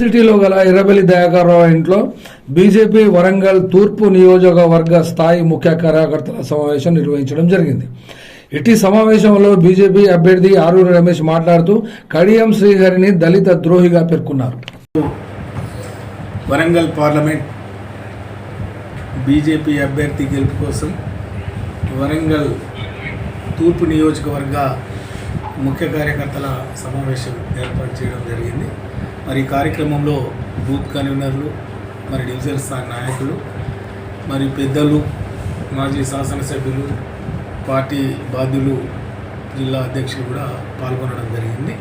సిటీలో గల ఎర్రబెల్లి దయాకర్రావు ఇంట్లో బీజేపీ వరంగల్ తూర్పు నియోజకవర్గ స్థాయి ముఖ్య కార్యకర్తల సమావేశం నిర్వహించడం జరిగింది. ఇటీ సమావేశంలో బీజేపీ అభ్యర్థి ఆరూరి రమేష్ మాట్లాడుతూ కడియం శ్రీహరిని దళిత ద్రోహిగా పేర్కొన్నారు. వరంగల్ పార్లమెంట్ బీజేపీ అభ్యర్థి గెలుపు కోసం వరంగల్ తూర్పు నియోజకవర్గ ముఖ్య కార్యకర్తల సమావేశం ఏర్పాటు చేయడం జరిగింది. మరి ఈ కార్యక్రమంలో బూత్ కన్వీనర్లు మరి డివిజన్ స్థాయి నాయకులు మరి పెద్దలు మాజీ శాసనసభ్యులు పార్టీ బాధ్యులు జిల్లా అధ్యక్షులు కూడా పాల్గొనడం జరిగింది.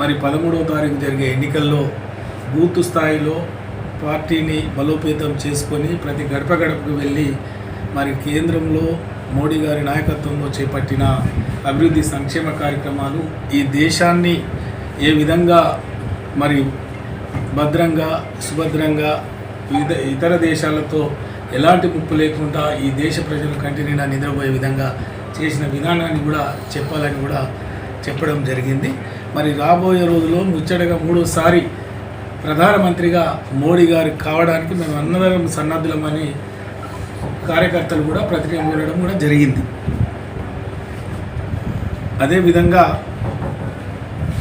మరి పదమూడవ తారీఖు జరిగే ఎన్నికల్లో బూత్ స్థాయిలో పార్టీని బలోపేతం చేసుకొని ప్రతి గడప గడపకు వెళ్ళి మరి కేంద్రంలో మోడీ గారి నాయకత్వంలో చేపట్టిన అభివృద్ధి సంక్షేమ కార్యక్రమాలు ఈ దేశాన్ని ఏ విధంగా మరి భద్రంగా సుభద్రంగా వివిధ ఇతర దేశాలతో ఎలాంటి ముప్పు లేకుండా ఈ దేశ ప్రజలు కంటి నిండా నిద్రపోయే విధంగా చేసిన విధానాన్ని కూడా చెప్పాలని కూడా చెప్పడం జరిగింది. మరి రాబోయే రోజుల్లో ముచ్చటగా మూడోసారి ప్రధానమంత్రిగా మోడీ గారు కావడానికి మేము అందరం సన్నద్ధులమని కార్యకర్తలు కూడా ప్రతిజ్ఞ కోరడం కూడా జరిగింది. అదేవిధంగా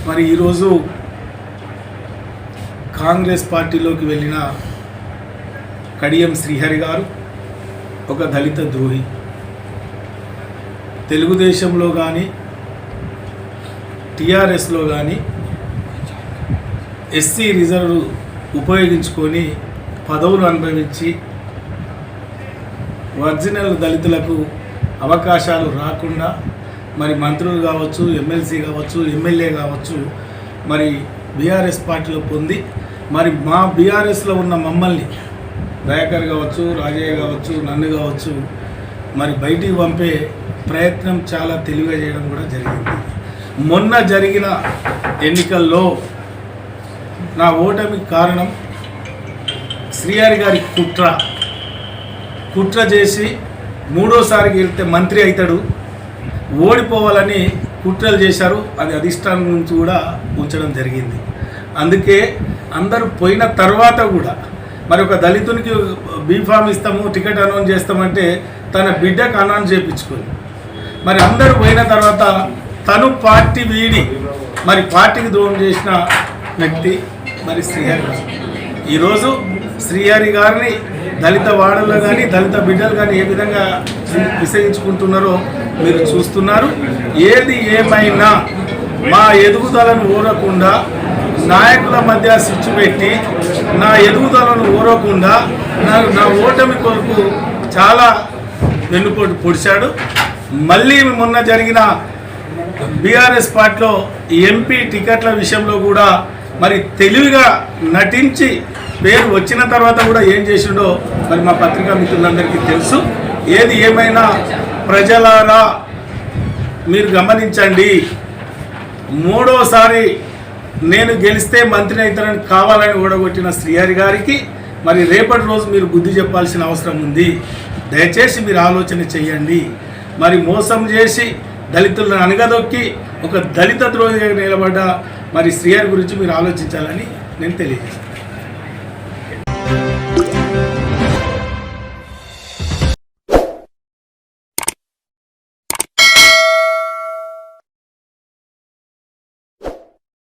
మరి ఈరోజు కాంగ్రెస్ పార్టీలోకి వెళ్ళిన కడియం శ్రీహరి గారు ఒక దళిత ద్రోహి. తెలుగుదేశంలో కానీ టీఆర్ఎస్లో కానీ ఎస్సీ రిజర్వ్ ఉపయోగించుకొని పదవులు అనుభవించి ఒరిజినల్ దళితులకు అవకాశాలు రాకుండా మరి మంత్రులు కావచ్చు ఎమ్మెల్సీ కావచ్చు ఎమ్మెల్యే కావచ్చు మరి బీఆర్ఎస్ పార్టీలో పొంది మరి మా బీఆర్ఎస్లో ఉన్న మమ్మల్ని దయాకర్ కావచ్చు రాజయ్య కావచ్చు నన్ను కావచ్చు మరి బయటికి పంపే ప్రయత్నం చాలా తెలివిగా చేయడం కూడా జరిగింది. మొన్న జరిగిన ఎన్నికల్లో నా ఓటమికి కారణం శ్రీహరి గారి కుట్ర కుట్ర చేసి మూడోసారికి వెళ్తే మంత్రి అవుతాడు. ఓడిపోవాలని కుట్రలు చేశారు. అది అధిష్టానం నుంచి కూడా ఉంచడం జరిగింది. అందుకే అందరూ పోయిన తర్వాత కూడా మరి ఒక దళితునికి బీఫామ్ ఇస్తాము టికెట్ అనౌన్స్ చేస్తామంటే తన బిడ్డకు అనౌన్స్ చేయించుకొని. మరి అందరూ పోయిన తర్వాత తను పార్టీ వీడి మరి పార్టీకి దూరం చేసిన వ్యక్తి మరి శ్రీహరి. ఈరోజు శ్రీహరి గారిని దళిత వాడల్లో కానీ దళిత బిడ్డలు కానీ ఏ విధంగా విసగించుకుంటున్నారో మీరు చూస్తున్నారు. ఏది ఏమైనా మా ఎదుగుదలను ఊరకుండా నాయకుల మధ్య స్విచ్ పెట్టి నా ఎదుగుదలను ఊరకుండా నా నా ఓటమి కొరకు చాలా వెన్నుపోటు పొడిచాడు. మళ్ళీ మొన్న జరిగిన బీఆర్ఎస్ పార్టీలో ఎంపీ టికెట్ల విషయంలో కూడా మరి తెలివిగా నటించి పేరు వచ్చిన తర్వాత కూడా ఏం చేసిండో మరి మా పత్రికా మిత్రులందరికీ తెలుసు. ఏది ఏమైనా ప్రజలారా మీరు గమనించండి. మూడోసారి నేను గెలిస్తే మంత్రి అవుతానని కావాలని ఓడగొట్టిన శ్రీహరి గారికి మరి రేపటి రోజు మీరు బుద్ధి చెప్పాల్సిన అవసరం ఉంది. దయచేసి మీరు ఆలోచన చేయండి. మరి మోసం చేసి దళితులను అనగదొక్కి ఒక దళిత ద్రోహిగా నిలబడ్డ మరి శ్రీహరి గురించి మీరు ఆలోచించాలని నేను తెలియజేస్తాను.